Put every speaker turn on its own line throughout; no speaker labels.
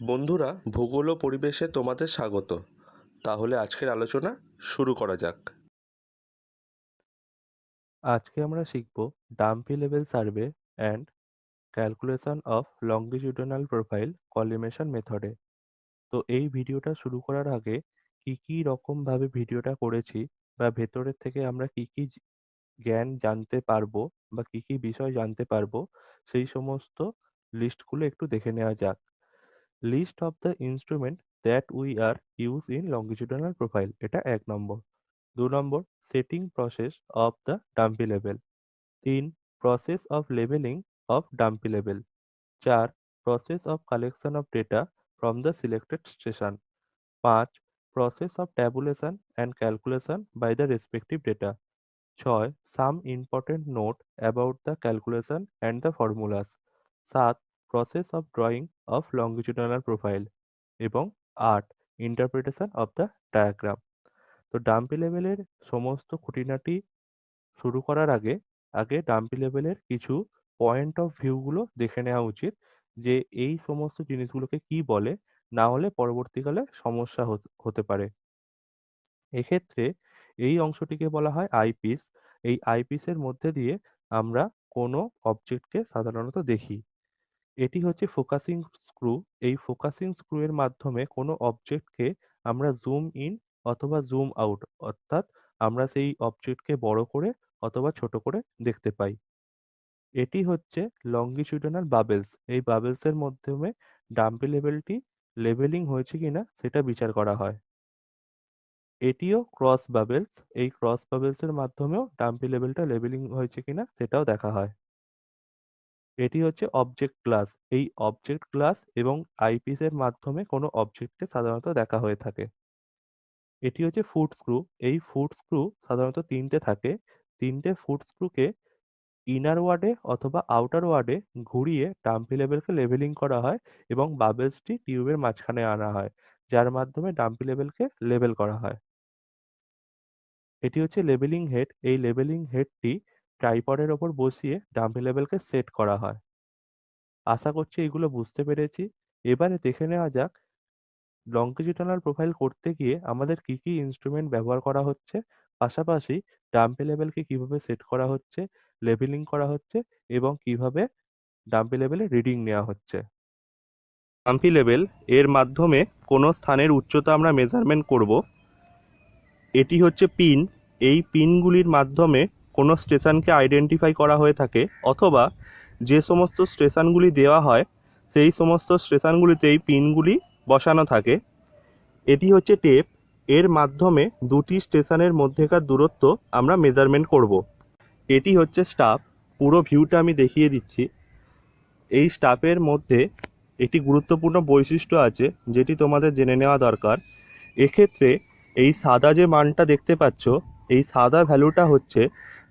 বন্ধুরা, ভূগোল ও পরিবেশে তোমাদের স্বাগত। তাহলে আজকের আলোচনা শুরু করা যাক।
আজকে আমরা শিখব dumpy level survey and calculation of longitudinal profile collimation মেথডে তো এই ভিডিওটা শুরু করার আগে কি কি রকমভাবে ভিডিওটা করেছি বা ভেতরের থেকে আমরা কি কি জ্ঞান জানতে পারব বা কি কি বিষয় জানতে পারব, সেই সমস্ত লিস্টগুলো একটু দেখে নেওয়া যাক। List of the instrument that we are use in longitudinal profile এটা এক নম্বর। দু নম্বর setting process of the dumpy level তিন process of leveling of dumpy level চার process of collection of data from the selected station পাঁচ process of tabulation and calculation by the respective data ছয় some important note about the calculation and the formulas সাত process of drawing of longitudinal profile এবং art interpretation of the diagram তো dumpy লেভেলের সমস্ত খুঁটিনাটি শুরু করার আগে আগে ডাম্পি লেভেলের কিছু পয়েন্ট অফ ভিউগুলো দেখে নেওয়া উচিত যে এই সমস্ত জিনিসগুলোকে কি বলে, না হলে পরবর্তীকালে সমস্যা হতে পারে। এক্ষেত্রে এই অংশটিকে বলা হয় আইপিস এই আইপিসের মধ্যে দিয়ে আমরা কোনো অবজেক্টকে সাধারণত দেখি। এটি হচ্ছে ফোকাসিং স্ক্রু এই ফোকাসিং স্ক্রু এর মাধ্যমে কোনো অবজেক্টকে আমরা জুম ইন অথবা জুম আউট অর্থাৎ আমরা সেই অবজেক্টকে বড় করে অথবা ছোট করে দেখতে পাই। এটি হচ্ছে লংগিটিউডিনাল বাবেলস এই বাবেলস এর মাধ্যমে ডাম্পি লেভেলটি লেভেলিং হয়েছে কিনা সেটা বিচার করা হয়। এটিও ক্রস বাবেলস এই ক্রস বাবেলস এর মাধ্যমেও ডাম্পি লেভেলটা লেভেলিং হয়েছে কিনা সেটাও দেখা হয়। এটি হচ্ছে অবজেক্ট ক্লাস এই অবজেক্ট ক্লাস এবং আইপিস এর মাধ্যমে কোনো অবজেক্টকে সাধারণত দেখা হয়ে থাকে। এটি হচ্ছে ফুট স্ক্রু এই ফুট স্ক্রু সাধারণত তিনটে থাকে। তিনটে ফুট স্ক্রুকে ইনার ওয়ার্ডে অথবা আউটার ওয়ার্ডে ঘুরিয়ে ডাম্পি লেভেলকে লেভেলিং করা হয় এবং বাবেলসটি টিউবের মাঝখানে আনা হয়, যার মাধ্যমে ডাম্পি লেভেলকে লেভেল করা হয়। এটি হচ্ছে লেভেলিং হেড এই লেভেলিং হেডটি ট্রাইপডের ওপর বসিয়ে ডাম্পি লেভেলকে সেট করা হয়। আশা করছি এগুলো বুঝতে পেরেছি। এবারে দেখে নেওয়া যাক লংগিটিউডিনাল প্রোফাইল করতে গিয়ে আমাদের কি কি ইনস্ট্রুমেন্ট ব্যবহার করা হচ্ছে, পাশাপাশি ডাম্পি লেভেলকে কীভাবে সেট করা হচ্ছে লেভেলিং করা হচ্ছে এবং কীভাবে ডাম্পি লেভেলে রিডিং নেওয়া হচ্ছে। ডাম্পি লেভেল এর মাধ্যমে কোনো স্থানের উচ্চতা আমরা মেজারমেন্ট করব। এটি হচ্ছে পিন। এই পিনগুলির মাধ্যমে কোনো স্টেশনকে আইডেন্টিফাই করা হয়ে থাকে অথবা যে সমস্ত স্টেশনগুলি দেওয়া হয়, সেই সমস্ত স্টেশনগুলিতে এই পিনগুলি বসানো থাকে। এটি হচ্ছে টেপ। এর মাধ্যমে দুটি স্টেশনের মধ্যেকার দূরত্ব আমরা মেজারমেন্ট করব। এটি হচ্ছে স্টাফ পুরো ভিউটা আমি দেখিয়ে দিচ্ছি। এই স্টাফের মধ্যে একটি গুরুত্বপূর্ণ বৈশিষ্ট্য আছে, যেটি তোমাদের জেনে নেওয়া দরকার। এক্ষেত্রে এই সাদা যে মানটা দেখতে পাচ্ছ, এই সাদা ভ্যালুটা হচ্ছে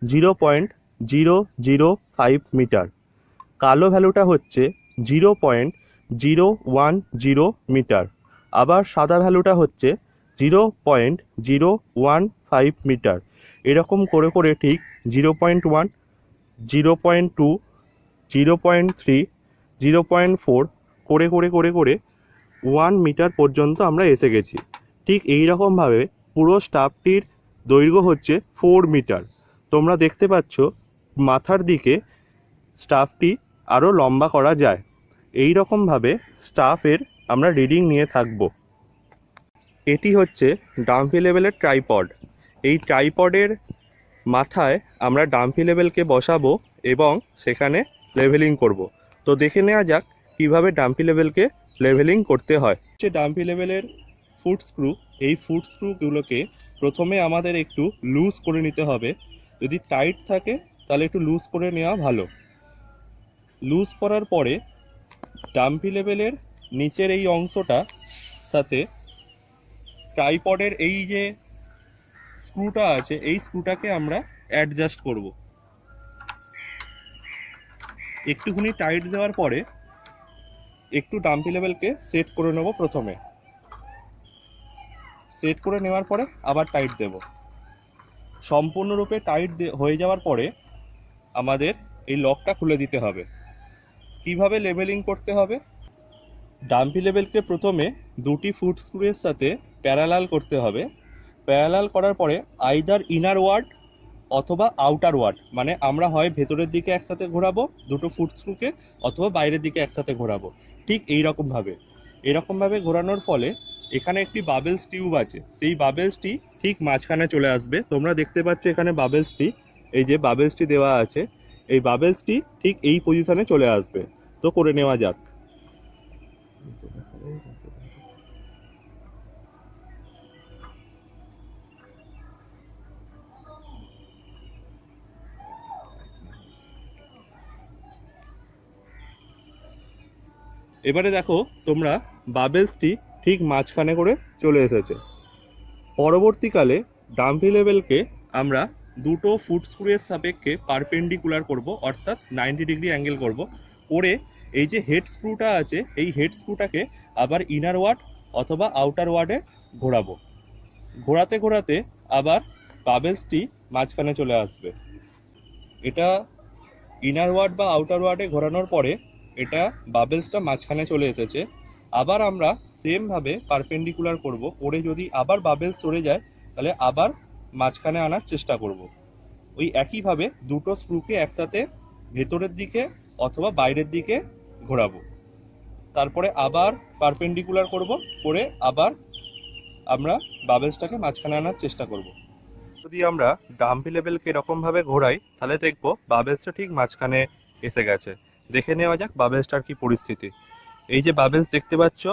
zero point zero zero five metre. কালো ভ্যালুটা হচ্ছে zero point zero one zero metre. আবার সাদা ভ্যালুটা হচ্ছে zero point zero one five metre. এরকম করে করে ঠিক zero point one, zero point two, zero point three, zero point four করে করে করে করে ওয়ান মিটার পর্যন্ত আমরা এসে গেছি। ঠিক এই রকমভাবে পুরো স্টাফটির দৈর্ঘ্য হচ্ছে ফোর মিটার। তোমরা দেখতে পাচ্ছ মাথার দিকে স্টাফটি আরও লম্বা করা যায়। এই রকমভাবে স্টাফের আমরা রিডিং নিয়ে থাকব। এটি হচ্ছে ডাম্পি লেভেলের ট্রাইপড। এই ট্রাইপডের মাথায় আমরা ডাম্পি লেভেলকে বসাবো এবং সেখানে লেভেলিং করব। তো দেখে নেওয়া যাক কীভাবে ডাম্পি লেভেলকে লেভেলিং করতে হয়। হচ্ছে ডাম্পি লেভেলের ফুট স্ক্রু। এই ফুট স্ক্রুগুলোকে প্রথমে আমাদের একটু লুজ করে নিতে হবে। যদি টাইট থাকে, তাহলে একটু লুজ করে নেওয়া ভালো। লুজ করার পরে ডাম্পি লেভেলের নিচের এই অংশটা সাথে ট্রাইপডের এই যে স্ক্রুটা আছে, এই স্ক্রুটাকে আমরা অ্যাডজাস্ট করব। একটুখানি টাইট দেওয়ার পরে, একটু ডাম্পি লেভেলকে সেট করে নেব প্রথমে। সেট করে নেওয়ার পরে আবার টাইট দেব। সম্পূর্ণরূপে টাইট হয়ে যাওয়ার পরে আমাদের এই লকটা খুলে দিতে হবে। কীভাবে লেভেলিং করতে হবে? ডাম্পি লেভেলকে প্রথমে দুটি ফুট স্ক্রুয়ের সাথে প্যারালাল করতে হবে। প্যারালাল করার পরে আইদার ইনার ওয়ার্ড অথবা আউটার ওয়ার্ড মানে আমরা হয় ভেতরের দিকে একসাথে ঘোরাবো দুটো ফুট স্ক্রুকে অথবা বাইরের দিকে একসাথে ঘোরাবো। ঠিক এই রকমভাবে এরকমভাবে ঘোরানোর ফলে এখানে একটি বাবেলস টিউব আছে। সেই বাবেলসটি ঠিক মাঝখানে চলে আসবে। তোমরা দেখতে পাচ্ছ এখানে বাবেলসটি এই যে বাবেলসটি দেওয়া আছে। এই বাবেলসটি ঠিক এই পজিশনে চলে আসবে। তো করে নেওয়া যাক। এবারে দেখো, তোমরা বাবেলসটি ঠিক মাঝখানে করে চলে এসেছে। পরবর্তীকালে ডাম্পি লেভেলকে আমরা দুটো ফুট স্ক্রুয়ের সাপেক্ষে পারপেন্ডিকুলার করব, অর্থাৎ নাইনটি ডিগ্রি অ্যাঙ্গেল করব। করে এই যে হেড স্ক্রুটা আছে, এই হেড স্ক্রুটাকে আবার ইনার ওয়ার্ড অথবা আউটার ওয়ার্ডে ঘোরাবো। ঘোরাতে ঘোরাতে আবার বাবেলসটি মাঝখানে চলে আসবে। এটা ইনার ওয়ার্ড বা আউটার ওয়ার্ডে ঘোরানোর পরে এটা বাবেলসটা মাঝখানে চলে এসেছে। আবার আমরা সেমভাবে পারপেন্ডিকুলার করব, করে যদি আবার বাবেলস সরে যায়, তাহলে আবার মাঝখানে আনার চেষ্টা করব। ওই একইভাবে দুটো স্ক্রুকে একসাথে ভেতরের দিকে অথবা বাইরের দিকে ঘোরাবো। তারপরে আবার পারপেন্ডিকুলার করব, করে আবার আমরা বাবেলসটাকে মাঝখানে আনার চেষ্টা করব। যদি আমরা ডাম্পি লেভেলকে এরকমভাবে ঘোরাই, তাহলে দেখব বাবেলসটা ঠিক মাঝখানে এসে গেছে। দেখে নেওয়া যাক বাবেলসটার কি পরিস্থিতি। এই যে বাবেলস দেখতে পাচ্ছ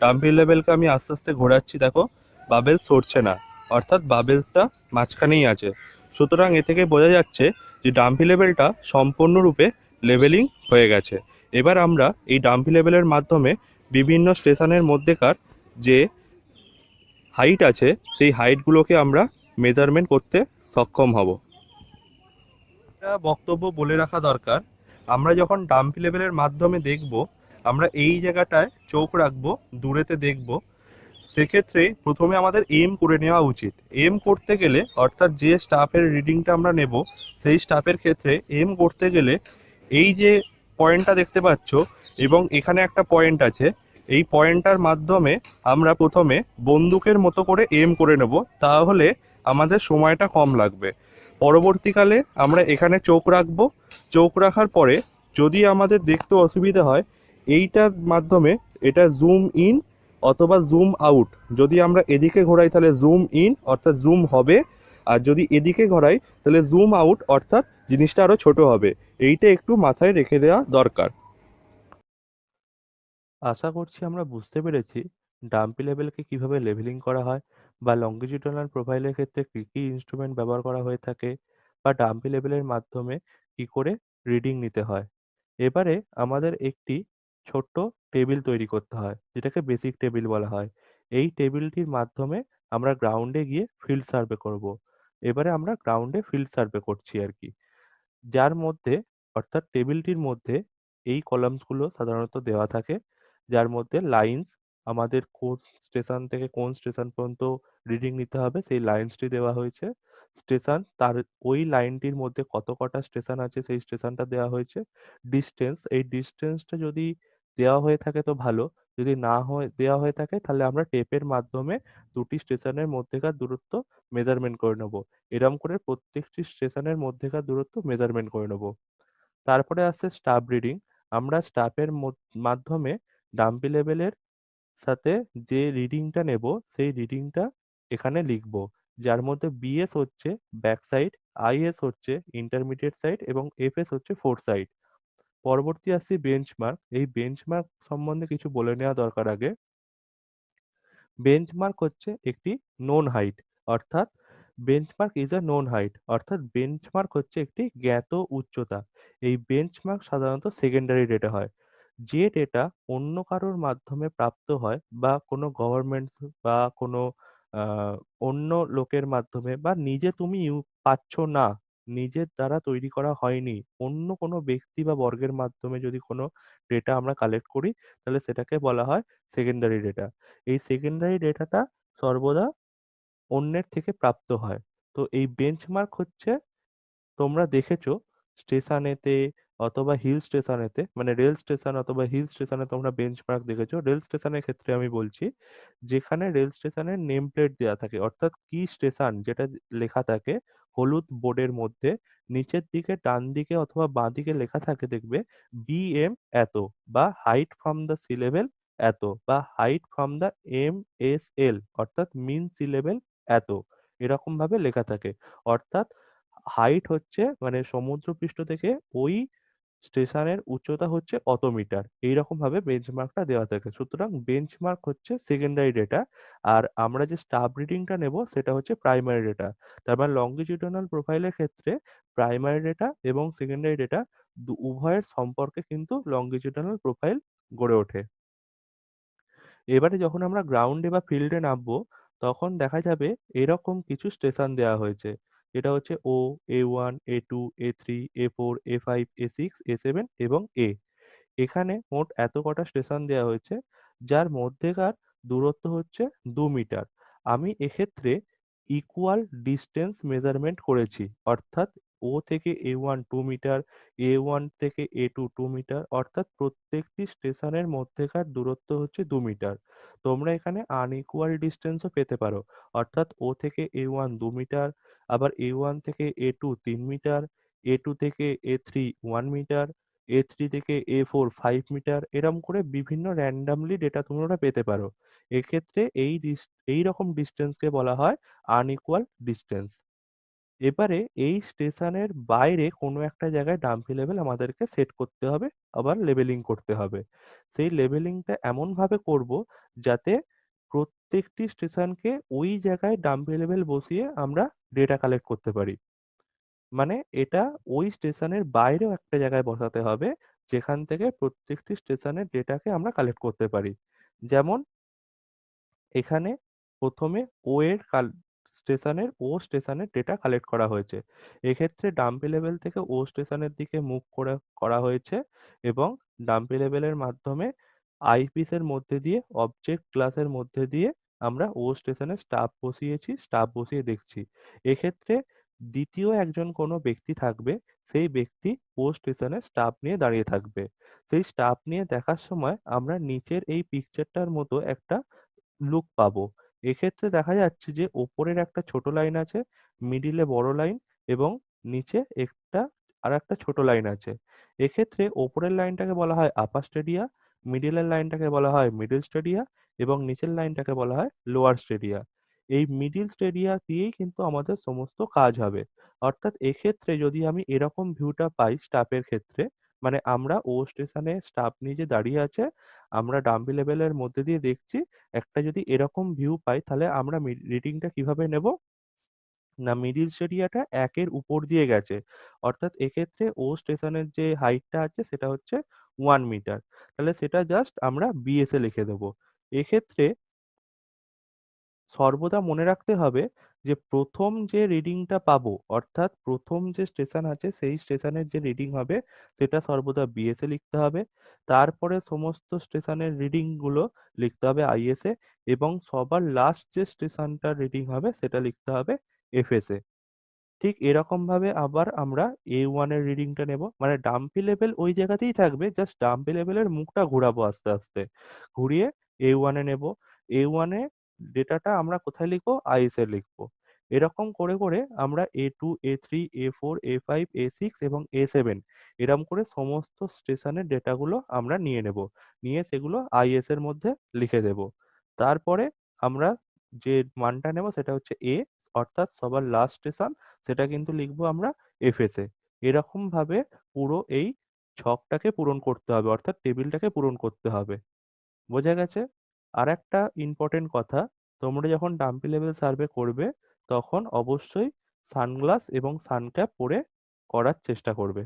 ডাম্পি লেভেলকে আমি আস্তে আস্তে ঘোরাচ্ছি, দেখো, বাবেলস সরছে না। অর্থাৎ বাবেলসটা মাঝখানেই আছে। সুতরাং এ থেকে বোঝা যাচ্ছে যে ডাম্পি লেভেলটা সম্পূর্ণরূপে লেভেলিং হয়ে গেছে। এবার আমরা এই ডাম্পি লেভেলের মাধ্যমে বিভিন্ন স্টেশনের মধ্যেকার যে হাইট আছে, সেই হাইটগুলোকে আমরা মেজারমেন্ট করতে সক্ষম হব। একটা বক্তব্য বলে রাখা দরকার। আমরা যখন ডাম্পি লেভেলের মাধ্যমে দেখব আমরা এই জায়গাটায় চোখ রাখব, দূরেতে দেখব। সেক্ষেত্রে প্রথমে আমাদের এম করে নেওয়া উচিত। এম করতে গেলে, অর্থাৎ যে স্টাফের রিডিংটা আমরা নেব, সেই স্টাফের ক্ষেত্রে এম করতে গেলে এই যে পয়েন্টটা দেখতে পাচ্ছ এবং এখানে একটা পয়েন্ট আছে, এই পয়েন্টটার মাধ্যমে আমরা প্রথমে বন্দুকের মতো করে এম করে নেব, তাহলে আমাদের সময়টা কম লাগবে। পরবর্তীকালে আমরা এখানে চোখ রাখব। চোখ রাখার পরে যদি আমাদের দেখতে অসুবিধা হয় এইটার মাধ্যমে এটা জুম ইন অথবা জুম আউট যদি আমরা এদিকে ঘোরাই তাহলে জুম ইন অর্থাৎ জুম হবে। আর যদি এদিকে ঘোরাই তাহলে জুম আউট অর্থাৎ জিনিসটা আরও ছোট হবে। এইটা একটু মাথায় রেখে দেওয়া দরকার। আশা করছি আমরা বুঝতে পেরেছি ডাম্পি লেভেলকে কীভাবে লেভেলিং করা হয় বা লঙ্গিটিউডনাল প্রোফাইলের ক্ষেত্রে কী কী ইনস্ট্রুমেন্ট ব্যবহার করা হয়ে থাকে বা ডাম্পি লেভেলের মাধ্যমে কি করে রিডিং নিতে হয়। এবারে আমাদের একটি ছোট্ট টেবিল তৈরি করতে হয়, যেটাকে বেসিক টেবিল বলা হয়। এই টেবিলটির মাধ্যমে আমরা গ্রাউন্ডে গিয়ে ফিল্ড সার্ভে করব। এবারে আমরা গ্রাউন্ডে ফিল্ড সার্ভে করছি আর কি। যার মধ্যে, অর্থাৎ টেবিলটির মধ্যে এই কলামসগুলো সাধারণত দেওয়া থাকে, যার মধ্যে লাইন্স আমাদের কোন স্টেশন থেকে কোন স্টেশন পর্যন্ত রিডিং নিতে হবে, সেই লাইন্সটি দেওয়া হয়েছে। স্টেশন, তার ওই লাইনটির মধ্যে কত কটা স্টেশন আছে, সেই স্টেশনটা দেওয়া হয়েছে। ডিস্টেন্স, এই ডিস্টেন্সটা যদি দেওয়া হয়ে থাকে তো ভালো। যদি না হয়ে, দেওয়া হয়ে থাকে, তাহলে আমরা টেপের মাধ্যমে দুটি স্টেশনের মধ্যেকার দূরত্ব মেজারমেন্ট করে নেব। এরম করে প্রত্যেকটি স্টেশনের মধ্যেকার দূরত্ব মেজারমেন্ট করে নেব। তারপরে আসছে স্টাফ রিডিং আমরা স্টাফের মাধ্যমে ডাম্পি লেভেলের সাথে যে রিডিংটা নেব, সেই রিডিংটা এখানে লিখব। যার মধ্যে বিএস হচ্ছে ব্যাক সাইড আইএস হচ্ছে ইন্টারমিডিয়েট সাইড এবং এফএস হচ্ছে ফোর সাইড পরবর্তী আসছি বেঞ্চমার্ক এই বেঞ্চমার্ক সম্বন্ধে কিছু বলে নেওয়া দরকার আগে। বেঞ্চমার্ক হচ্ছে একটি নোন হাইট অর্থাৎ benchmark is a known height অর্থাৎ বেঞ্চমার্ক হচ্ছে একটি জ্ঞাত উচ্চতা। এই বেঞ্চমার্ক সাধারণত সেকেন্ডারি ডেটা হয়। যে ডেটা অন্য কারোর মাধ্যমে প্রাপ্ত হয় বা কোনো গভর্নমেন্ট বা কোনো অন্য লোকের মাধ্যমে বা নিজে তুমি পাচ্ছ না নিজের দ্বারা তৈরি করা হয়নি। অন্য কোনো ব্যক্তি বা বর্গের মাধ্যমে যদি কোনো ডেটা আমরা কালেক্ট করি, তাহলে সেটাকে বলা হয় সেকেন্ডারি ডেটা এই সেকেন্ডারি ডেটাটা সর্বদা অন্যের থেকে প্রাপ্ত হয়। তো এই বেঞ্চমার্ক হচ্ছে তোমরা দেখেছ স্টেশনেতে অথবা হিল স্টেশনেতে মানে রেল স্টেশন অথবা হিল স্টেশনে তোমরা বেঞ্চমার্ক দেখেছ রেল স্টেশনের ক্ষেত্রে আমি বলছি, যেখানে রেল স্টেশনের নেম প্লেট দেওয়া থাকে, অর্থাৎ কি স্টেশন যেটা লেখা থাকে, হলুদ বোর্ডের মধ্যে, নিচের দিকে ডান দিকে অথবা বাঁ দিকে লেখা থাকে দেখবে বি এম এত বা height from the sea level এত বা height from the M S L অর্থাৎ মিন সি লেভেল এত এরকম ভাবে লেখা থাকে। অর্থাৎ হাইট হচ্ছে মানে সমুদ্রপৃষ্ঠ থেকে ওই স্টেশনের উচ্চতা হচ্ছে অত মিটার এইরকম ভাবে বেঞ্চমার্কটা দেওয়া থাকে। সুতরাং বেঞ্চমার্ক হচ্ছে সেকেন্ডারি ডেটা আর আমরা যে স্টাফ রিডিংটা নেব সেটা হচ্ছে প্রাইমারি ডেটা। তার মানে লঙ্গিটিউডনাল প্রোফাইলের ক্ষেত্রে প্রাইমারি ডেটা এবং সেকেন্ডারি ডেটা উভয়ের সম্পর্কে কিন্তু লঙ্গিটিউডনাল প্রোফাইল গড়ে ওঠে। এবারে যখন আমরা গ্রাউন্ডে বা ফিল্ডে নামবো, তখন দেখা যাবে এরকম কিছু স্টেশন দেওয়া হয়েছে। যেটা হচ্ছে O A one A two A three A four A five A six A seven এবং এ এখানে মোট এত কটা স্টেশন দেওয়া হয়েছে, যার মধ্যেকার দূরত্ব হচ্ছে দু মিটার। আমি এক্ষেত্রে ইকুয়াল ডিস্টেন্স মেজারমেন্ট করেছি, অর্থাৎ ও থেকে A one two metre A one থেকে এ টু টু মিটার অর্থাৎ প্রত্যেকটি স্টেশনের মধ্যেকার দূরত্ব হচ্ছে দু মিটার তোমরা এখানে আনইকুয়াল ডিস্টেন্সও পেতে পারো। অর্থাৎ ও থেকে এ ওয়ান দু মিটার আবার এ ওয়ান থেকে এ টু তিন মিটার এ টু থেকে A three one metre A three থেকে এ ফোর ফাইভ মিটার এরম করে বিভিন্ন র্যান্ডামলি ডেটা তোমরা পেতে পারো। এক্ষেত্রে এই এই রকম ডিস্টেন্সকে বলা হয় আনইকুয়াল ডিস্টেন্স এবারে এই স্টেশনের বাইরে কোনো একটা জায়গায় ডাম্পি লেভেল আমাদেরকে সেট করতে হবে, আবার লেভেলিং করতে হবে। সেই লেভেলিংটা এমনভাবে করব যাতে প্রত্যেকটি স্টেশনকে ওই জায়গায় ডাম্পি লেভেল বসিয়ে আমরা ডেটা কালেক্ট করতে পারি। মানে এটা ওই স্টেশনের বাইরেও একটা জায়গায় বসাতে হবে, যেখান থেকে প্রত্যেকটি স্টেশনের ডেটাকে আমরা কালেক্ট করতে পারি। যেমন এখানে প্রথমে ও এর স্টেশনের, ও স্টেশনের ডেটা কালেক্ট করা হয়েছে। এক্ষেত্রে ডাম্পি লেভেল থেকে ও স্টেশনের দিকে মুভ করে, করা হয়েছে এবং ডাম্পি লেভেলের মাধ্যমে আইপিসের মধ্যে দিয়ে অবজেক্ট ক্লাসের মধ্যে দিয়ে আমরা ও স্টেশনে স্টাফ বসিয়েছি স্টাফ বসিয়ে দেখছি। এক্ষেত্রে দ্বিতীয় একজন কোনো ব্যক্তি থাকবে, সেই ব্যক্তি ও স্টেশনে স্টাফ নিয়ে দাঁড়িয়ে থাকবে। সেই স্টাফ নিয়ে দেখার সময় আমরা নিচের এই পিকচারটার মতো একটা লুক পাবো। এক্ষেত্রে দেখা যাচ্ছে যে ওপরের একটা ছোট লাইন আছে, মিডিলে বড় লাইন এবং নিচে একটা আর একটা ছোট লাইন আছে। এক্ষেত্রে ওপরের লাইনটাকে বলা হয় আপার স্টেডিয়া মিডিলের লাইনটাকে বলা হয় মিডিল স্টেডিয়া এবং নিচের লাইনটাকে বলা হয় লোয়ার স্টেডিয়া এই মিডিল স্টেডিয়া দিয়েই কিন্তু আমাদের সমস্ত কাজ হবে। অর্থাৎ এক্ষেত্রে যদি আমি এরকম ভিউটা পাই স্টাফের ক্ষেত্রে মানে আমরা ও স্টেশনে স্টাফ নিয়ে যে দাঁড়িয়ে আছে, আমরা ডাম্বি লেভেলের মধ্যে দিয়ে দেখছি, একটা যদি এরকম ভিউ পাই, তাহলে আমরা রিডিংটা কীভাবে নেব? না মিডিল স্টেডিয়াটা একের উপর দিয়ে গেছে। অর্থাৎ এক্ষেত্রে ও স্টেশনের যে হাইটটা আছে, সেটা হচ্ছে ওয়ান মিটার তাহলে সেটা জাস্ট আমরা বিএসএ লিখে দেবো। এক্ষেত্রে সর্বদা মনে রাখতে হবে যে প্রথম যে রিডিংটা পাবো, অর্থাৎ প্রথম যে স্টেশন আছে, সেই স্টেশনের যে রিডিং হবে, সেটা সর্বদা বিএসএ লিখতে হবে। তারপরে সমস্ত স্টেশনের রিডিংগুলো লিখতে হবে আইএসএ এবং সবার লাস্ট যে স্টেশনটার রিডিং হবে, সেটা লিখতে হবে এফএসএ ঠিক এরকম ভাবে আবার আমরা এ ওয়ানের রিডিংটা নেব। মানে ডাম্পি লেভেল ওই জায়গাতেই থাকবে জাস্ট ডাম্পি লেভেলের মুখটা ঘোরাবো আস্তে আস্তে। ঘুরিয়ে এ ওয়ানে নেব এ ওয়ানে ডেটাটা আমরা কোথায় লিখব? আইএসএ লিখব। এরকম করে করে আমরা A two, A three, A four, A five, A six এবং এ সেভেন এরকম করে সমস্ত স্টেশনের ডেটাগুলো আমরা নিয়ে নেব। নিয়ে সেগুলো আইএস এর মধ্যে লিখে দেব। তারপরে আমরা যে মানটা নেব সেটা হচ্ছে এ, অর্থাৎ সবার লাস্ট স্টেশন সেটা কিন্তু লিখব আমরা এফ এফএসএ এরকম ভাবে পুরো এই ছকটাকে পূরণ করতে হবে, অর্থাৎ টেবিলটাকে পূরণ করতে হবে। বোঝা গেছে? আর একটা ইম্পর্টেন্ট কথা, তোমরা যখন ডাম্পি লেভেল সার্ভে করবে, তখন অবশ্যই সানগ্লাস এবং সানক্যাপ পরে করার চেষ্টা করবে।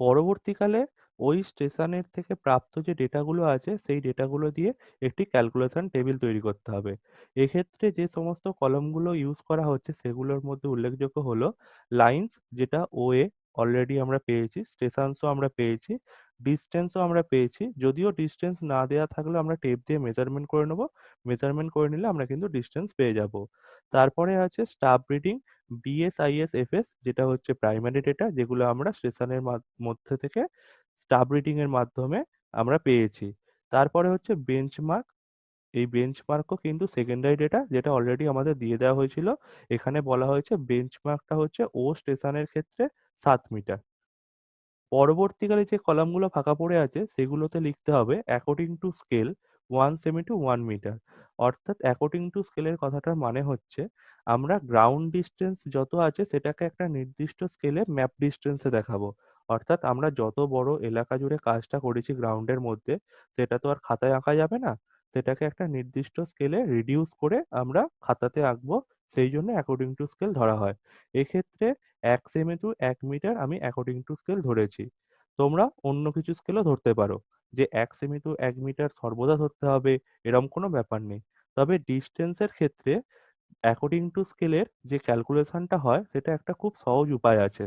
পরবর্তীকালে ওই স্টেশনের থেকে প্রাপ্ত যে ডেটাগুলো আছে, সেই ডেটাগুলো দিয়ে একটি ক্যালকুলেশন টেবিল তৈরি করতে হবে। এক্ষেত্রে যে সমস্ত কলমগুলো ইউজ করা হচ্ছে, সেগুলোর মধ্যে উল্লেখযোগ্য হলো লাইন্স যেটা ও এ অলরেডি আমরা পেয়েছি স্টেশনসও আমরা পেয়েছি। ডিসটেন্সও আমরা পেয়েছি। যদিও ডিসটেন্স না দেওয়া থাকলে আমরা টেপ দিয়ে মেজারমেন্ট করে নেব। মেজারমেন্ট করে নিলে আমরা কিন্তু ডিসটেন্স পেয়ে যাব। তারপরে আছে স্টাফ ব্রিডিং বিএসআইএস এফএস যেটা হচ্ছে প্রাইমারি ডেটা যেগুলো আমরা স্টেশনের মধ্যে থেকে স্টাফ রিডিং এর মাধ্যমে আমরা পেয়েছি। তারপরে হচ্ছে বেঞ্চমার্ক এই বেঞ্চমার্কও কিন্তু সেকেন্ডারি ডেটা যেটা অলরেডি আমাদের দিয়ে দেওয়া হয়েছিল। এখানে বলা হয়েছে বেঞ্চমার্কটা হচ্ছে ও স্টেশনের ক্ষেত্রে সাত মিটার পরবর্তীকালে যে কলামগুলো ফাঁকা পড়ে আছে, সেগুলোতে লিখতে হবে according to scale one cm to one metre অর্থাৎ অ্যাকর্ডিং টু স্কেলের কথাটার মানে হচ্ছে, আমরা গ্রাউন্ড ডিস্টেন্স যত আছে সেটাকে একটা নির্দিষ্ট স্কেলে ম্যাপ ডিস্টেন্সে দেখাবো। অর্থাৎ আমরা যত বড় এলাকা জুড়ে কাজটা করেছি গ্রাউন্ডের মধ্যে, সেটা তো আর খাতায় আঁকা যাবে না। সেটাকে একটা নির্দিষ্ট স্কেলে রিডিউস করে আমরা খাতাতে আঁকবো, সেই জন্য অ্যাকর্ডিং টু স্কেল ধরা হয়। এক্ষেত্রে এক সেমি টু এক মিটার আমি অ্যাকর্ডিং টু স্কেল ধরেছি। তোমরা অন্য কিছু স্কেলও ধরতে পারো, যে এক সেমি টু এক মিটার সর্বদা ধরতে হবে, এরম কোনো ব্যাপার নেই। তবে ডিস্টেন্সের ক্ষেত্রে অ্যাকর্ডিং টু স্কেলের যে ক্যালকুলেশনটা হয়, সেটা একটা খুব সহজ উপায় আছে।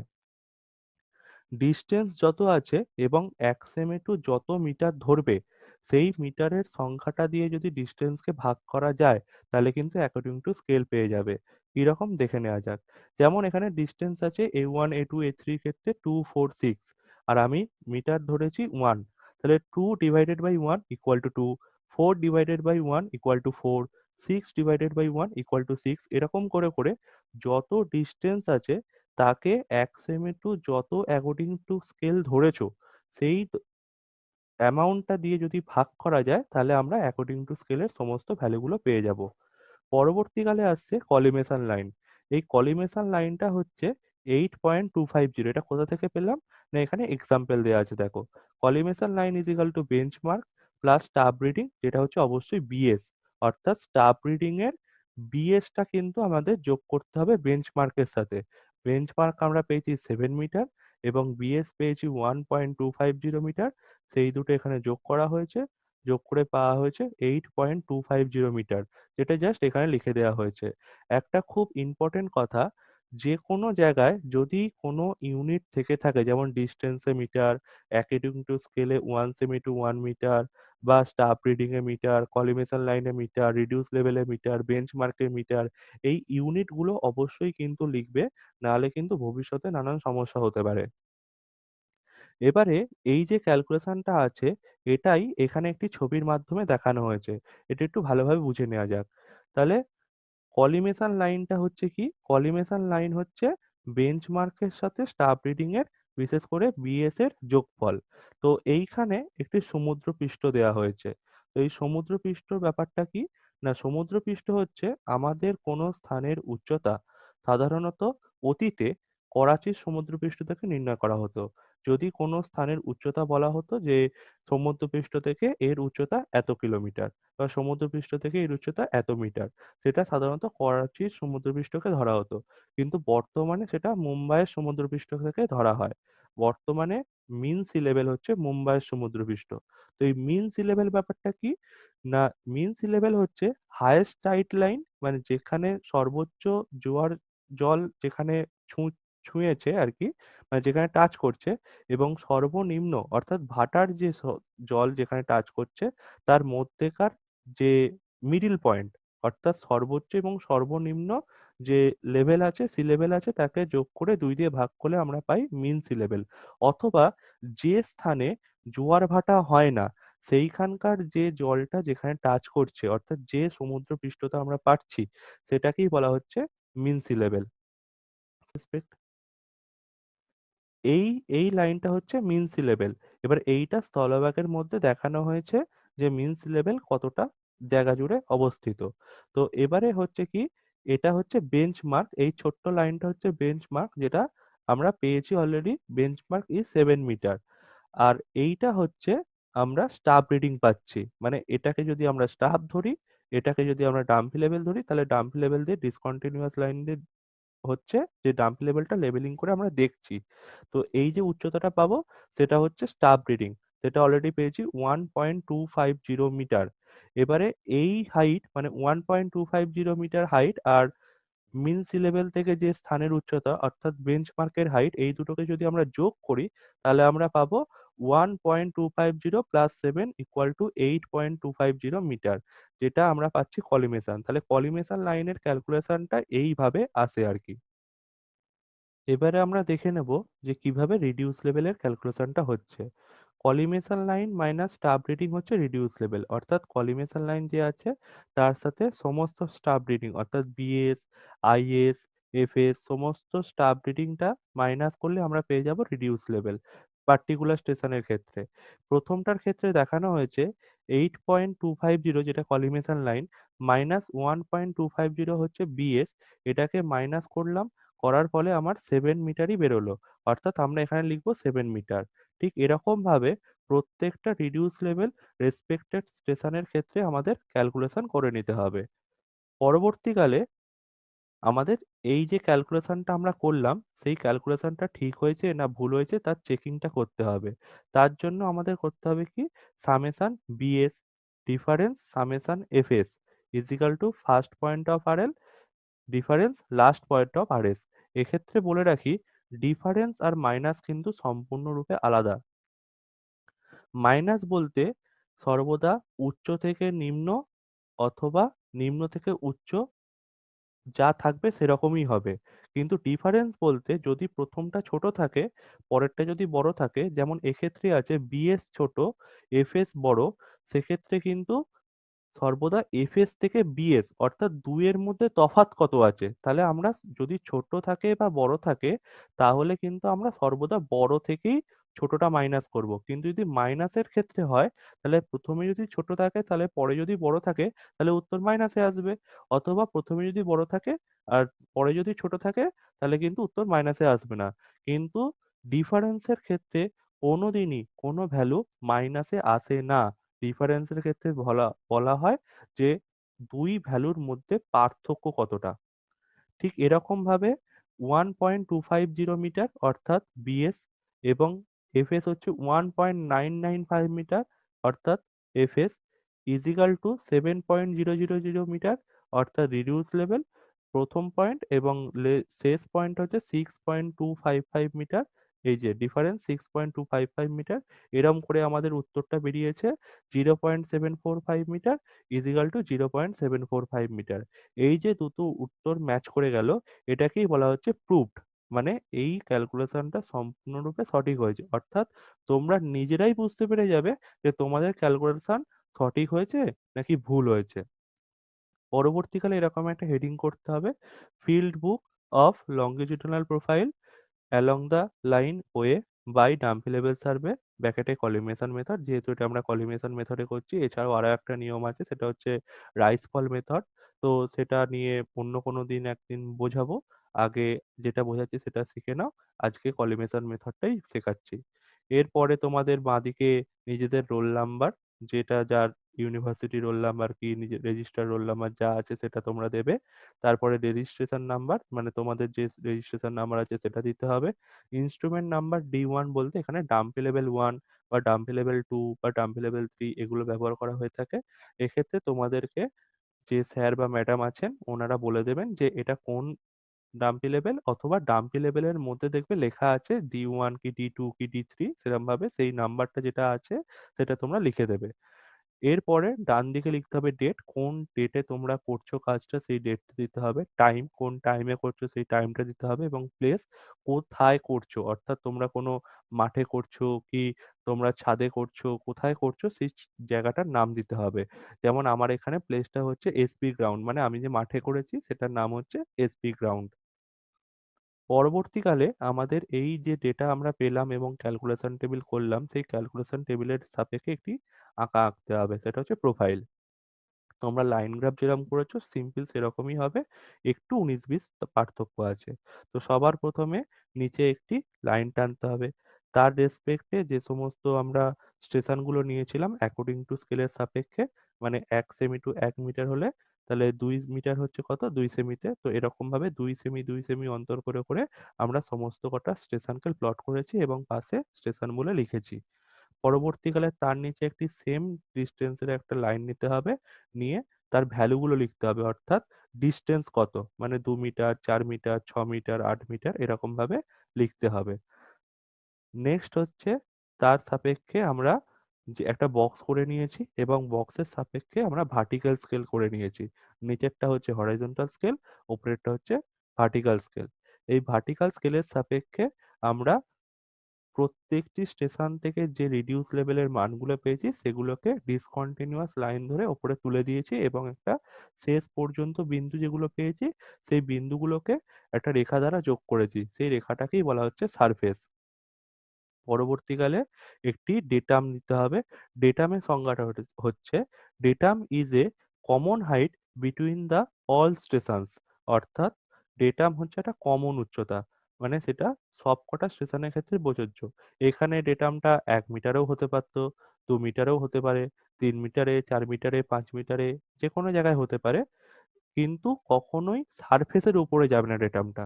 ডিস্টেন্স যত আছে এবং এক সেমি টু যত মিটার ধরবে সেই মিটারের সংখ্যাটা দিয়ে যদি ডিস্টেন্সকে ভাগ করা যায়, তাহলে কিন্তু অ্যাকর্ডিং টু স্কেল পেয়ে যাবে। কীরকম দেখে নেওয়া যাক। যেমন এখানে ডিস্টেন্স আছে A one A two A three ক্ষেত্রে টু ফোর সিক্স আর আমি মিটার ধরেছি ওয়ান তাহলে two divided by one equal to two four divided by one equal to four six divided by one equal to six এরকম করে করে যত distance আছে, তাকে এক সেমি টু যত অ্যাকর্ডিং টু স্কেল ধরেছো, সেই অ্যামাউন্টটা দিয়ে যদি ভাগ করা যায়, তাহলে আমরা অ্যাকর্ডিং টু স্কেলের সমস্ত ভ্যালুগুলো পেয়ে যাব। পরবর্তীকালে আসছে কলিমেশন লাইন এই কলিমেশন লাইনটা হচ্ছে eight point two five zero এটা কোথা থেকে পেলাম? না, এখানে এক্সাম্পল দেওয়া আছে, দেখো। Collimation line is equal to benchmark plus staff reading যেটা হচ্ছে অবশ্যই বিএস অর্থাৎ স্টাফ রিডিং এর বিএসটা কিন্তু আমাদের যোগ করতে হবে বেঞ্চমার্কের সাথে। বেঞ্চমার্ক আমরা পেয়েছি সেভেন মিটার এবং বিএস পেয়েছি one point two five zero metre সেই দুটো এখানে যোগ করা হয়েছে। যোগ করে পাওয়া হয়েছে eight point two five zero metre, যেটা জাস্ট এখানে লিখে দেওয়া হয়েছে। একটা খুব ইম্পর্টেন্ট কথা যে কোনো জায়গায় যদি কোনো ইউনিট থেকে থাকে, যেমন ডিস্টেন্সে মিটার অ্যাকেডিং টু স্কেলে one cm to one metre বা স্টাফ রিডিং এ মিটার কলিমেশন লাইনে মিটার রিডিউস লেভেলে মিটার বেঞ্চ মার্কে মিটার, এই ইউনিটগুলো অবশ্যই কিন্তু লিখবে, নাহলে কিন্তু ভবিষ্যতে নানান সমস্যা হতে পারে। এবারে এই যে ক্যালকুলেশনটা আছে, এটাই এখানে একটি ছবির মাধ্যমে দেখানো হয়েছে। এটা একটু ভালোভাবে বুঝে নেওয়া যাক। তাহলে কলিমেশন লাইনটা হচ্ছে কি? কলিমেশন লাইন হচ্ছে বেঞ্চমার্কের সাথে স্টাফ রিডিং এর বিশেষ করে বিএস এর যোগফল। তো এইখানে একটি সমুদ্র পৃষ্ঠ দেওয়া হয়েছে। তো এই সমুদ্র পৃষ্ঠর ব্যাপারটা কি? না সমুদ্র পৃষ্ঠ হচ্ছে আমাদের কোনো স্থানের উচ্চতা, সাধারণত অতীতে করাচির সমুদ্রপৃষ্ঠ থেকে নির্ণয় করা হতো। যদি কোনো স্থানের উচ্চতা বলা হতো যে সমুদ্রপৃষ্ঠ থেকে এর উচ্চতা এত কিলোমিটার বা সমুদ্রপৃষ্ঠ থেকে এর উচ্চতা এত মিটার, সেটা সাধারণত করাচির সমুদ্রপৃষ্ঠকে ধরা হতো। কিন্তু বর্তমানে সেটা মুম্বাইয়ের সমুদ্রপৃষ্ঠ থেকে ধরা হয়। বর্তমানে মিন সি লেভেল হচ্ছে মুম্বাইয়ের সমুদ্রপৃষ্ঠ। তো এই মিন সি লেভেল ব্যাপারটা কি? না, মিন সি লেভেল হচ্ছে হায়েস্ট টাইট লাইন মানে যেখানে সর্বোচ্চ জোয়ার জল যেখানে ছুঁ ছুঁয়েছে আর কি মানে যেখানে টাচ করছে এবং সর্বনিম্ন অর্থাৎ ভাটার যে জল যেখানে টাচ করছে, তার মধ্যেকার যে মিডিল পয়েন্ট অর্থাৎ সর্বোচ্চ এবং সর্বনিম্ন যে লেভেল আছে সি লেভেল আছে, তাকে যোগ করে দুই দিয়ে ভাগ করলে আমরা পাই মিন সি লেভেল অথবা যে স্থানে জোয়ার ভাটা হয় না, সেইখানকার যে জলটা যেখানে টাচ করছে, অর্থাৎ যে সমুদ্র পৃষ্ঠতা আমরা পাচ্ছি, সেটাকেই বলা হচ্ছে মিন সি লেভেল এই এই লাইনটা হচ্ছে মিন সি লেভেল এবার এইটা স্থলভাগের মধ্যে দেখানো হয়েছে যে মিন সি লেভেল কতটা জায়গা জুড়ে অবস্থিত। তো এবারে হচ্ছে কি, এটা হচ্ছে বেঞ্চমার্ক এই ছোট্ট লাইনটা হচ্ছে বেঞ্চমার্ক যেটা আমরা পেয়েছি already benchmark is seven metre আর এইটা হচ্ছে আমরা স্টাফ রিডিং পাচ্ছি। মানে এটাকে যদি আমরা স্টাফ ধরি, এটাকে যদি আমরা ডাম্পি লেভেল ধরি, তাহলে ডাম্পি লেভেল দিয়ে ডিসকন্টিনিউয়াস লাইন দিয়ে হচ্ছে যে ডাম্প লেভেলটা লেভেলিং করে আমরা দেখছি। তো এই যে উচ্চতাটা পাবো, সেটা হচ্ছে স্টাফ রিডিং সেটা অলরেডি পেয়েছি one point two five zero metre এবারে এই হাইট মানে one point two five zero metre height আর মিন সি লেভেল থেকে যে স্থানের উচ্চতা, অর্থাৎ বেঞ্চমার্কের হাইট এই দুটোকে যদি আমরা যোগ করি, তাহলে আমরা পাবো one point two five zero plus seven equal to eight point two five zero metre যেটা আমরা পাচ্ছি কলিমেশন তাহলে কলিমেশন লাইনের ক্যালকুলেশনটা এইভাবে আসে আর কি। এবারে আমরা দেখে নেব যে কীভাবে রিডিউস লেভেলের ক্যালকুলেশনটা হচ্ছে। Collimation line minus staff reading হচ্ছে রিডিউস লেভেল অর্থাৎ কলিমেশন লাইন যে আছে, তার সাথে সমস্ত স্টাফ রিডিং অর্থাৎ বিএস আইএস এফএস সমস্ত স্টাফ রিডিংটা মাইনাস করলে আমরা পেয়ে যাব রিডিউস লেভেল পার্টিকুলার স্টেশনের ক্ষেত্রে। প্রথমটার ক্ষেত্রে দেখানো হয়েছে eight point two five zero যেটা collimation line minus one point two five zero হচ্ছে বিএস এটাকে মাইনাস করলাম, করার ফলে আমার সেভেন মিটারই বেরোলো। অর্থাৎ আমরা এখানে লিখব সেভেন মিটার। ঠিক এরকম ভাবে প্রত্যেকটা রিডিউস লেভেল রেসপেক্টেড স্টেশনের ক্ষেত্রে আমাদের ক্যালকুলেশন করে নিতে হবে। পরবর্তীকালে আমাদের এই যে ক্যালকুলেশনটা আমরা করলাম, সেই ক্যালকুলেশনটা ঠিক হয়েছে না ভুল হয়েছে তার চেকিংটা করতে হবে। তার জন্য আমাদের করতে হবে কি? Summation BS difference summation FS equal to first point of R L difference last point of R S এক্ষেত্রে বলে রাখি ডিফারেন্স আর মাইনাস কিন্তু সম্পূর্ণরূপে আলাদা। মাইনাস বলতে সর্বদা উচ্চ থেকে নিম্ন অথবা নিম্ন থেকে উচ্চ যা থাকবে সেরকমই হবে। কিন্তু ডিফারেন্স বলতে যদি প্রথমটা ছোট থাকে, পরেরটা যদি বড় থাকে, যেমন এক্ষেত্রে আছে বিএস ছোট এফএস বড়, সেক্ষেত্রে কিন্তু সর্বদা এফএস থেকে বিএস অর্থাৎ দুইয়ের মধ্যে তফাৎ কত আছে? তাহলে আমরা যদি ছোট থাকে বা বড় থাকে, তাহলে কিন্তু আমরা সর্বদা বড় থেকেই ছোটটা মাইনাস করব। কিন্তু যদি মাইনাসের ক্ষেত্রে হয়, তাহলে প্রথমে যদি ছোট থাকে, তাহলে পরে যদি বড় থাকে, তাহলে উত্তর মাইনাসে আসবে। অথবা প্রথমে যদি বড় থাকে, আর পরে যদি ছোট থাকে, তাহলে কিন্তু উত্তর মাইনাসে আসবে না। কিন্তু ডিফারেন্সের ক্ষেত্রে কোনোদিনই কোনো ভ্যালু মাইনাসে আসে না। ডিফারেন্সের ক্ষেত্রে বলা বলা হয় যে দুই ভ্যালুর মধ্যে পার্থক্য কতটা। ঠিক এরকম ভাবে one point two five zero metre অর্থাৎ বিএস এবং এফএস হচ্ছে one point nine nine five metre অর্থাৎ FS equal to seven point zero zero zero metre অর্থাৎ রিডিউস লেভেল প্রথম পয়েন্ট এবং শেষ পয়েন্ট হচ্ছে six point two five five metre এই যে difference six point two five five metre এরম করে আমাদের উত্তরটা বেরিয়েছে zero point seven four five metre equal to zero point seven four five metre এই যে দুটো উত্তর ম্যাচ করে গেল, এটাকেই বলা হচ্ছে প্রুফড মানে এই ক্যালকুলেশনটা সম্পূর্ণরূপে সঠিক হয়েছে। অর্থাৎ তোমরা নিজেরাই বুঝতে পেরে যাবে যে তোমাদের ক্যালকুলেশন সঠিক হয়েছে নাকি ভুল হয়েছে। পরবর্তীকালে এরকম একটা হেডিং করতে হবে field book of longitudinal profile along the line way by dumpy level survey ব্যাকেটে collimation method যেহেতু এটা আমরা কলিমেশন মেথডে করছি, এছাড়াও আরও একটা নিয়ম আছে, সেটা হচ্ছে রাইস ফল মেথড তো সেটা নিয়ে অন্য কোনো দিন একদিন বোঝাবো, আগে যেটা বোঝাচ্ছি সেটা শিখে নাও, আজকে কলিমেশন মেথডটাই শেখাচ্ছি। এরপরে তোমাদের বাঁদিকে নিজেদের রোল নাম্বার যেটা যার ইউনিভার্সিটি রোল নাম্বার কি নিজের রেজিস্টার রোল নাম্বার যা আছে সেটা তোমরা দেবে। তারপরে রেজিস্ট্রেশন নাম্বার মানে তোমাদের যে রেজিস্ট্রেশন নাম্বার আছে সেটা দিতে হবে। ইনস্ট্রুমেন্ট নাম্বার ডি ওয়ান বলতে এখানে ডাম্পি লেভেল ওয়ান বা ডাম্পি লেভেল টু বা ডাম্পি লেভেল থ্রি এগুলো ব্যবহার করা হয়ে থাকে। এক্ষেত্রে তোমাদেরকে যে স্যার বা ম্যাডাম আছেন, ওনারা বলে দেবেন যে এটা কোন ডাম্পি লেভেল অথবা ডাম্পি লেভেলের মধ্যে দেখবে লেখা আছে ডি ওয়ান কি, ডি টু কি, ডি থ্রি সেরকম ভাবে সেই নাম্বারটা যেটা আছে সেটা তোমরা লিখে দেবে। এরপরে ডান দিকে লিখতে হবে ডেট কোন ডেটে তোমরা করছ কাজটা সেই ডেটটা দিতে হবে। টাইম কোন টাইমে করছ সেই টাইমটা দিতে হবে এবং প্লেস কোথায় করছ, অর্থাৎ তোমরা কোনো মাঠে করছ কি তোমরা ছাদে করছ, কোথায় করছ সেই জায়গাটার নাম দিতে হবে। যেমন আমার এখানে প্লেসটা হচ্ছে এসপি গ্রাউন্ড মানে আমি যে মাঠে করেছি সেটার নাম হচ্ছে এসপি গ্রাউন্ড পরবর্তীকালে আমাদের এই যে ডেটা আমরা পেলাম এবং ক্যালকুলেশন টেবিল করলাম, সেই ক্যালকুলেশন টেবিলের সাপেক্ষে একটি আঁকা আঁকতে হবে, সেটা হচ্ছে প্রোফাইল তোমরা লাইন গ্রাফ যেরকম করেছ সিম্পল সেরকমই হবে, একটু উনিশ বিশ পার্থক্য আছে। তো সবার প্রথমে নিচে একটি লাইন টানতে হবে। তার রেসপেক্টে যে সমস্ত আমরা স্টেশনগুলো নিয়েছিলাম অ্যাকর্ডিং টু স্কেলের সাপেক্ষে মানে এক সেমি টু এক মিটার হলে তাহলে দুই মিটার হচ্ছে কত? দুই সেমিতে। তো এরকম ভাবে দুই সেমি দুই সেমি অন্তর করে করে আমরা সমস্ত কটা স্টেশনকে প্লট করেছি এবং পাশে স্টেশন বলে লিখেছি। পরবর্তীকালে তার নিচে একটি সেম ডিস্টেন্সের একটা লাইন নিতে হবে। নিয়ে তার ভ্যালুগুলো লিখতে হবে, অর্থাৎ ডিস্টেন্স কত? মানে দু মিটার, চার মিটার, ছ মিটার, আট মিটার এরকম ভাবে লিখতে হবে। নেক্সট হচ্ছে তার সাপেক্ষে আমরা যে একটা বক্স করে নিয়েছি এবং বক্সের সাপেক্ষে আমরা ভার্টিক্যাল স্কেল করে নিয়েছি। নিচেরটা হচ্ছে হরাইজন্টাল স্কেল উপরেরটা হচ্ছে ভার্টিক্যাল স্কেল এই ভার্টিক্যাল স্কেলের সাপেক্ষে আমরা প্রত্যেকটি স্টেশন থেকে যে রিডিউস লেভেলের মানগুলো পেয়েছি, সেগুলোকে ডিসকন্টিনিউয়াস লাইন ধরে ওপরে তুলে দিয়েছি এবং একটা শেষ পর্যন্ত বিন্দু যেগুলো পেয়েছি, সেই বিন্দুগুলোকে একটা রেখা দ্বারা যোগ করেছি। সেই রেখাটাকেই বলা হচ্ছে সারফেস পরবর্তীকালে একটি ডেটাম নিতে হবে। ডেটামের সংজ্ঞাটা হচ্ছে datum is a common height between the all stations অর্থাৎ ডেটাম হচ্ছে একটা কমন উচ্চতা মানে সেটা সবকটা স্টেশনের ক্ষেত্রে প্রযোজ্য। এখানে ডেটামটা এক মিটারেও হতে পারতো, দু মিটারেও হতে পারে, তিন মিটারে, চার মিটারে, পাঁচ মিটারে যে কোনো জায়গায় হতে পারে। কিন্তু কখনোই সারফেসের উপরে যাবে না ডেটামটা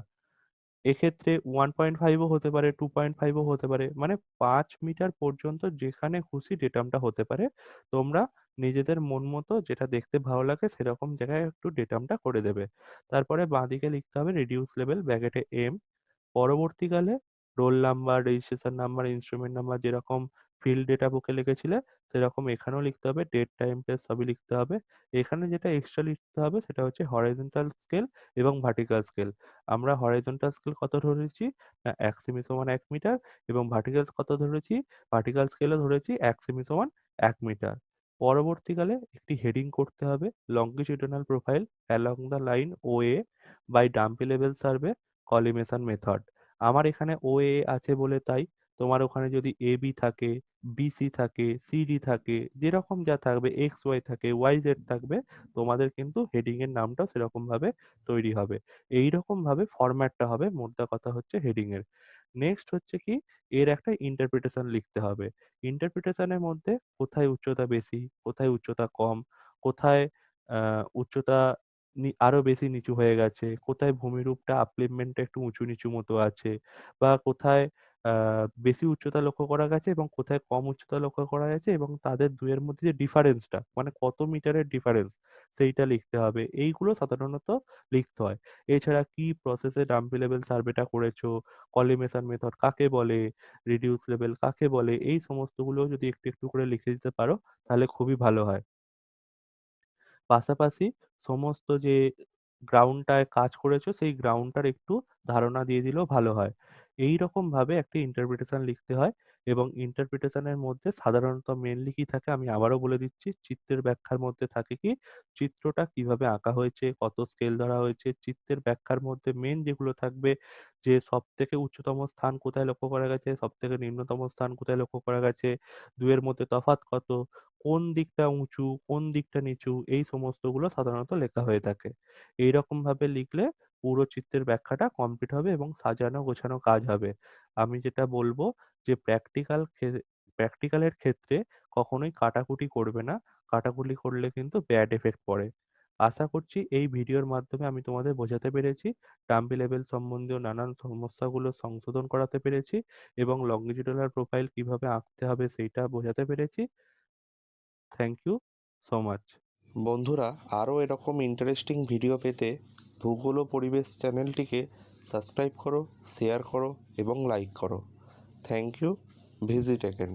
এক্ষেত্রে ওয়ান পয়েন্ট ফাইভও হতে পারে টু পয়েন্ট ফাইভও হতে পারে। মানে পাঁচ মিটার পর্যন্ত যেখানে খুশি ডেটামটা হতে পারে, তোমরা নিজেদের মন মতো যেটা দেখতে ভালো লাগে সেরকম জায়গায় একটু ডেটামটা করে দেবে। তারপরে বাঁদিকে লিখতে হবে রিডিউস লেভেল ব্যাকেটে এম পরবর্তীকালে roll number registration number instrument number যেরকম ফিল্ড ডেটা বুকে লিখেছিলে, সেরকম এখানেও লিখতে হবে ডেট টাইম প্লেস সবই লিখতে হবে। এখানে যেটা এক্সট্রা লিখতে হবে সেটা হচ্ছে হরাইজন্টাল স্কেল এবং ভার্টিক্যাল স্কেল আমরা হরাইজন্টাল স্কেল কত ধরেছি? না, এক সেমি সমান এক মিটার এবং ভার্টিক্যাল কত ধরেছি? ভার্টিক্যাল স্কেলও ধরেছি এক সেমি সমান এক মিটার পরবর্তীকালে একটি হেডিং করতে হবে longitudinal profile along the line O A by dumpy level survey collimation method আমার এখানে ও এ আছে বলে তাই তোমার ওখানে যদি এ বি থাকে বিসি থাকে সিডি থাকে, যেরকম যা থাকবে এক্স ওয়াই থাকে ওয়াই জেড থাকবে, তোমাদের কিন্তু হেডিং এর নামটাও সেরকম ভাবে তৈরি হবে। এইরকম ভাবে ফরম্যাটটা হবে মোদ্দা কথা হচ্ছে হেডিং এর। নেক্সট হচ্ছে কি, এর একটা ইন্টারপ্রিটেশন লিখতে হবে। ইন্টারপ্রিটেশনের মধ্যে কোথায় উচ্চতা বেশি, কোথায় উচ্চতা কম, কোথায় উচ্চতা আরও বেশি নিচু হয়ে গেছে, কোথায় ভূমিরূপটা আপলিপমেন্টটা একটু উঁচু নিচু মতো আছে, বা কোথায় বেশি উচ্চতা লক্ষ্য করা গেছে এবং কোথায় কম উচ্চতা লক্ষ্য করা গেছে এবং তাদের দুয়ের মধ্যে যে ডিফারেন্সটা মানে কত মিটারের ডিফারেন্স, সেইটা লিখতে হবে। এইগুলো সাধারণত লিখতে হয়। এছাড়া কি প্রসেসে ডাম্পি লেভেল সার্ভেটা করেছ কলিমেশন মেথড কাকে বলে রিডিউস লেভেল কাকে বলে, এই সমস্তগুলো যদি একটু একটু করে লিখে দিতে পারো, তাহলে খুবই ভালো হয়। পাশাপাশি সমস্ত যে গ্রাউন্ডটায় কাজ করেছ, সেই গ্রাউন্ডটার একটু ধারণা দিয়ে দিলেও ভালো হয়। এই রকম ভাবে একটা ইন্টারপ্রিটেশন লিখতে হয় এবং ইন্টারপ্রিটেশনের মধ্যে সাধারণত মেনলি কি থাকে আমি আবারও বলে দিচ্ছি, চিত্রের ব্যাখ্যার মধ্যে থাকে কি, চিত্রটা কীভাবে আঁকা হয়েছে, কত স্কেল ধরা হয়েছে, চিত্রের ব্যাখ্যার মধ্যে মেন যেগুলো থাকবে, যে সব থেকে উচ্চতম স্থান কোথায় লক্ষ্য করা গেছে সব থেকে নিম্নতম স্থান কোথায় লক্ষ্য করা গেছে দুয়ের মধ্যে তফাৎ কত, কোন দিকটা উঁচু, কোন দিকটা নিচু, এই সমস্তগুলো সাধারণত লেখা হয়ে থাকে। এইরকম ভাবে লিখলে পুরো চিত্রের ব্যাখ্যাটা কমপ্লিট হবে এবং সাজানো গোছানো কাজ হবে। আমি যেটা বলব যে প্র্যাকটিক্যাল প্র্যাকটিক্যালের ক্ষেত্রে কখনোই কাটাকুটি করবে না। কাটাকুটি করলে কিন্তু ব্যাড এফেক্ট পড়ে। আশা করছি এই ভিডিওর মাধ্যমে আমি তোমাদের বোঝাতে পেরেছি ডাম্পি লেভেল সম্বন্ধীয় নানান সমস্যাগুলো সংশোধন করাতে পেরেছি এবং লঙ্গিটিউডাল প্রোফাইল কীভাবে আঁকতে হবে সেইটা বোঝাতে পেরেছি। থ্যাংক ইউ সো মাচ
বন্ধুরা, আরও এরকম ইন্টারেস্টিং ভিডিও পেতে ভূগোল ও পরিবেশ চ্যানেলটিকে সাবস্ক্রাইব করো, শেয়ার করো এবং লাইক করো। Thank you, visit again